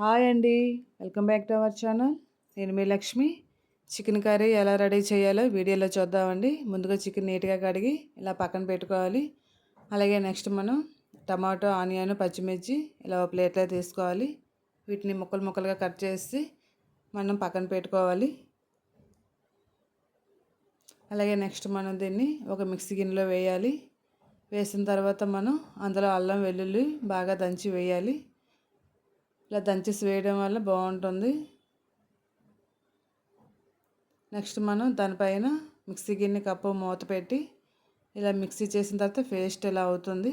Hi అండి. Welcome back to our channel. నేను మీ లక్ష్మి. చికెన్ కర్రీ ఎలా రెడీ చేయాలో వీడియోలో చూద్దామండి. ముందుగా చికెన్ నీట్గా కడిగి ఇలా పక్కన పెట్టుకోవాలి. అలాగే నెక్స్ట్ మనం టమాటో ఆనియన్ పచ్చిమిర్చి ఇలా ఒక ప్లేట్లో తీసుకోవాలి. వీటిని ముక్కలు ముక్కలుగా కట్ చేసి మనం పక్కన పెట్టుకోవాలి. అలాగే నెక్స్ట్ మనం దీన్ని ఒక మిక్సీ గిన్నెలో వేయాలి. వేసిన తర్వాత మనం అందులో అల్లం వెల్లుల్లి బాగా దంచి వేయాలి. ఇలా దంచేసి వేయడం వల్ల బాగుంటుంది. నెక్స్ట్ మనం దానిపైన మిక్సీ గిన్నె కప్పు మూత పెట్టి ఇలా మిక్సీ చేసిన తర్వాత పేస్ట్ ఇలా అవుతుంది.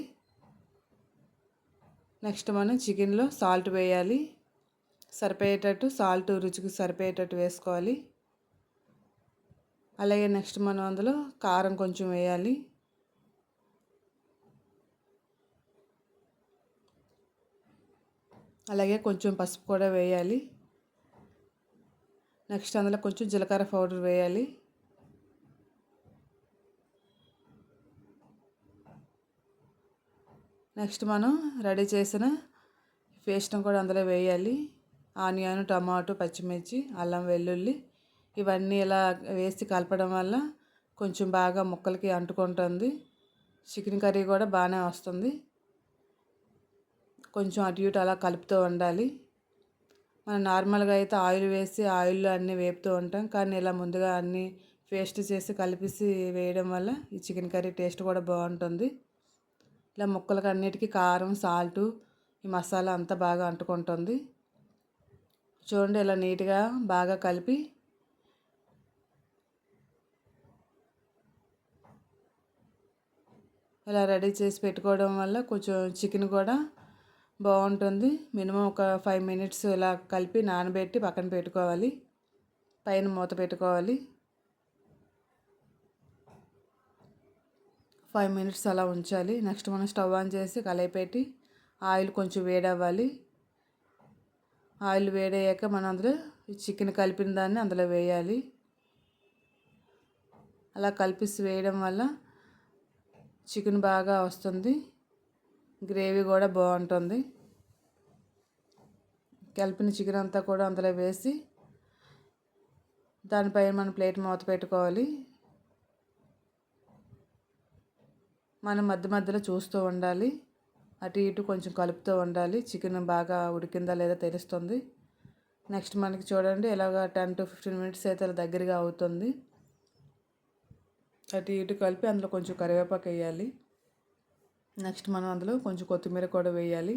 నెక్స్ట్ మనం చికెన్లో సాల్ట్ వేయాలి. సరిపోయేటట్టు సాల్ట్ రుచికి సరిపోయేటట్టు వేసుకోవాలి. అలాగే నెక్స్ట్ మనం అందులో కారం కొంచెం వేయాలి. అలాగే కొంచెం పసుపు కూడా వేయాలి. నెక్స్ట్ అందులో కొంచెం జీలకర్ర పౌడర్ వేయాలి. నెక్స్ట్ మనం రెడీ చేసిన పేస్ట్ని కూడా అందులో వేయాలి. ఆనియన్ టమాటో పచ్చిమిర్చి అల్లం వెల్లుల్లి ఇవన్నీ ఇలా వేసి కలపడం వల్ల కొంచెం బాగా ముక్కలకి అంటుకుంటుంది. చికెన్ కర్రీ కూడా బాగానే వస్తుంది. కొంచెం అటు ఇటు అలా కలుపుతూ ఉండాలి. మనం నార్మల్గా అయితే ఆయిల్ వేసి ఆయిల్లో అన్నీ వేపుతూ ఉంటాం. కానీ ఇలా ముందుగా అన్నీ పేస్ట్ చేసి కలిపేసి వేయడం వల్ల ఈ చికెన్ కర్రీ టేస్ట్ కూడా బాగుంటుంది. ఇలా ముక్కలకి అన్నిటికీ కారం సాల్టు ఈ మసాలా అంతా బాగా అంటుకుంటుంది. చూడండి ఇలా నీట్గా బాగా కలిపి ఇలా రెడీ చేసి పెట్టుకోవడం వల్ల కొంచెం చికెన్ కూడా బాగుంటుంది. మినిమం ఒక ఫైవ్ మినిట్స్ ఇలా కలిపి నానబెట్టి పక్కన పెట్టుకోవాలి. పైన మూత పెట్టుకోవాలి. ఫైవ్ మినిట్స్ అలా ఉంచాలి. నెక్స్ట్ మనం స్టవ్ ఆన్ చేసి కలయి పెట్టి ఆయిల్ కొంచెం వేడవ్వాలి. ఆయిల్ వేడయ్యాక మనం అందులో చికెన్ కలిపిన దాన్ని అందులో వేయాలి. అలా కలిపిసి వేయడం వల్ల చికెన్ బాగా వస్తుంది. గ్రేవీ కూడా బాగుంటుంది. కలిపిన చికెన్ అంతా కూడా అందులో వేసి దానిపైన మనం ప్లేట్ మూత పెట్టుకోవాలి. మనం మధ్య మధ్యలో చూస్తూ ఉండాలి. అటు ఇటు కొంచెం కలుపుతూ ఉండాలి. చికెన్ బాగా ఉడికిందా లేదా తెలుస్తుంది. నెక్స్ట్ మనకి చూడండి ఇలాగ టెన్ టు ఫిఫ్టీన్ మినిట్స్ అయితే దగ్గరగా అవుతుంది. అటు ఇటు కలిపి అందులో కొంచెం కరివేపాకు వేయాలి. నెక్స్ట్ మనం అందులో కొంచెం కొత్తిమీర కూడా వేయాలి.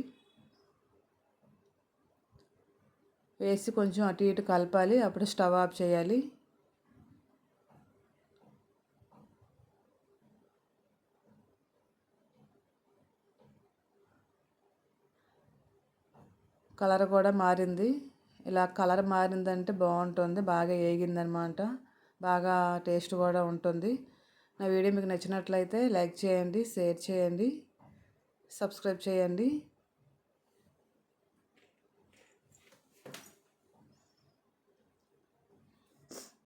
వేసి కొంచెం అటు ఇటు కలపాలి. అప్పుడు స్టవ్ ఆఫ్ చేయాలి. కలర్ కూడా మారింది. ఇలా కలర్ మారిందంటే బాగుంటుంది. బాగా వేగిందనమాట బాగా టేస్ట్ కూడా ఉంటుంది. నా వీడియో మీకు నచ్చినట్లయితే లైక్ చేయండి షేర్ చేయండి. సబ్స్క్రైబ్ చేయండి.